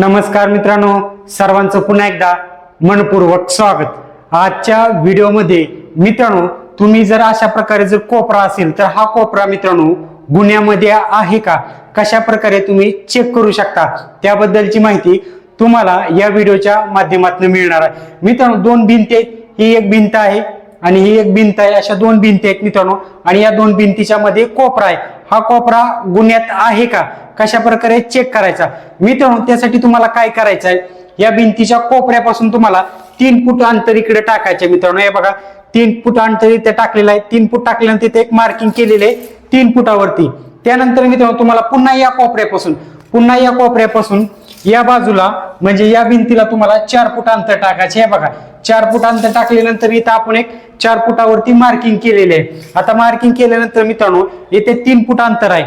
नमस्कार मित्रांनो सर्वांचं पुन्हा एकदा मनपूर्वक स्वागत. आजच्या व्हिडिओमध्ये मित्रांनो तुम्ही जर अशा प्रकारे जर कोपरा असेल तर हा कोपरा मित्रांनो गुन्ह्यामध्ये आहे का? कशा प्रकारे तुम्ही चेक करू शकता? त्याबद्दलची माहिती तुम्हाला या व्हिडिओच्या माध्यमातून मिळणार आहे. मित्रांनो दोन भिंती ही एक भिंत आहे आणि ही एक भिंत आहे अशा दोन भिंती आहेत मित्रांनो. आणि या दोन भिंतीच्या मध्ये कोपरा आहे. हा कोपरा गुन्ह्यात आहे का? कशा प्रकारे चेक करायचा? मित्रांनो त्यासाठी तुम्हाला काय करायचं आहे या भिंतीच्या कोपऱ्यापासून तुम्हाला तीन फूट अंतर इकडे टाकायचे मित्रांनो. हे बघा तीन फूट अंतर इथे टाकलेलं आहे. तीन फूट टाकल्यानंतर तिथे एक मार्किंग केलेलं आहे तीन फुटावरती. त्यानंतर मित्रांनो तुम्हाला पुन्हा या कोपऱ्यापासून पुन्हा या कोपऱ्यापासून या बाजूला म्हणजे या भिंतीला तुम्हाला चार फूट अंतर टाकायचे. हे बघा चार फूट अंतर टाकल्यानंतर इथं आपण एक चार फुटावरती मार्किंग केलेले आहे. आता मार्किंग केल्यानंतर मित्रांनो इथे तीन फूट अंतर आहे.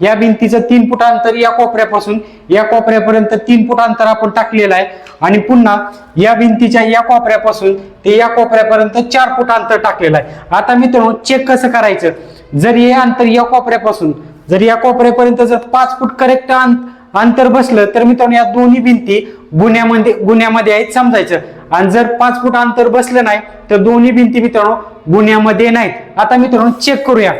या भिंतीचं तीन फूट अंतर या कोपऱ्यापासून या कोपऱ्यापर्यंत तीन फूट अंतर आपण टाकलेलं आहे. आणि पुन्हा या भिंतीच्या या कोपऱ्यापासून ते या कोपऱ्यापर्यंत चार फूट अंतर टाकलेलं आहे. आता मित्रांनो चेक कसं करायचं? जर हे अंतर या कोपऱ्यापासून जर या कोपऱ्यापर्यंत जर पाच फूट करेक्ट अंतर बसलं तर मित्रांनो या दोन्ही भिंती गुन्ह्यामध्ये गुन्ह्यामध्ये आहेत समजायचं. आणि जर पाच फूट अंतर बसलं नाही तर दोन्ही भिंती मित्रांनो गुन्ह्यामध्ये नाहीत. आता मित्रांनो चेक करूया.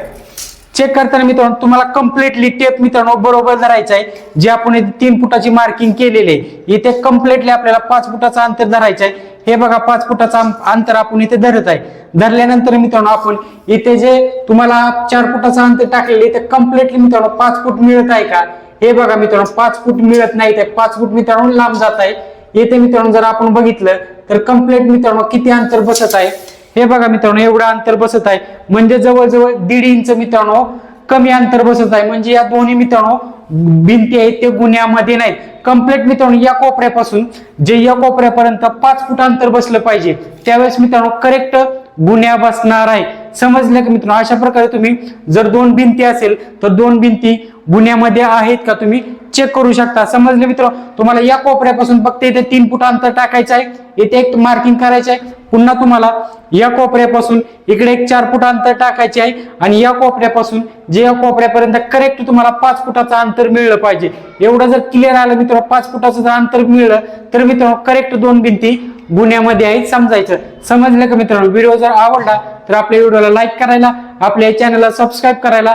चेक करताना मित्रांनो तुम्हाला कम्प्लिटली टेप मित्रांनो बरोबर धरायचं आहे. जे आपण तीन फुटाची मार्किंग केलेली आहे इथे कम्प्लिटली आपल्याला पाच फुटाचं अंतर धरायचं आहे. हे बघा पाच फुटाचं अंतर आपण इथे धरत आहे. धरल्यानंतर मित्रांनो आपण इथे जे तुम्हाला चार फुटाचं अंतर टाकलेलं इथे कम्प्लिटली मित्रांनो पाच फूट मिळत आहे का? हे बघा मित्रांनो पाच फूट मिळत नाही. ते पाच फूट मित्रांनो लांब जात आहे. येथे मित्रांनो जर आपण बघितलं तर कंप्लीट मित्रांनो किती अंतर बसत आहे? हे बघा मित्रांनो एवढं अंतर बसत आहे. म्हणजे जवळजवळ दीड इंच मित्रांनो कमी अंतर बसत आहे. म्हणजे या दोन्ही मित्रांनो भिंती आहेत ते गुन्ह्यामध्ये नाहीत. कंप्लीट मित्रांनो या कोपऱ्यापासून जे या कोपऱ्यापर्यंत पाच फूट अंतर बसलं पाहिजे त्यावेळेस मित्रांनो करेक्ट गुन्ह्या बसणार आहे. समजलं का मित्रांनो? अशा प्रकारे तुम्ही जर दोन भिंती असेल तर दोन भिंती गुन्ह्यामध्ये आहेत का तुम्ही? चेक करू शकता. समजले मित्र? तुम्हाला या कोपऱ्यापासून फक्त इथे तीन फूट अंतर टाकायचं आहे. इथे एक मार्किंग करायचं आहे. पुन्हा तुम्हाला या कोपऱ्यापासून इकडे एक चार फूट अंतर टाकायचे आहे. आणि या कोपऱ्यापासून जे या कोपऱ्यापर्यंत करेक्ट तुम्हाला पाच फुटाचं अंतर मिळलं पाहिजे. एवढं जर क्लिअर आलं मित्र पाच फुटाचं जर अंतर मिळलं तर मित्रांनो करेक्ट दोन भिंती गुन्ह्यामध्ये आहेत समजायचं. समजलं का मित्रांनो? व्हिडिओ जर आवडला तर आपल्या व्हिडिओला लाईक करायला आपल्या चॅनलला सबस्क्राईब करायला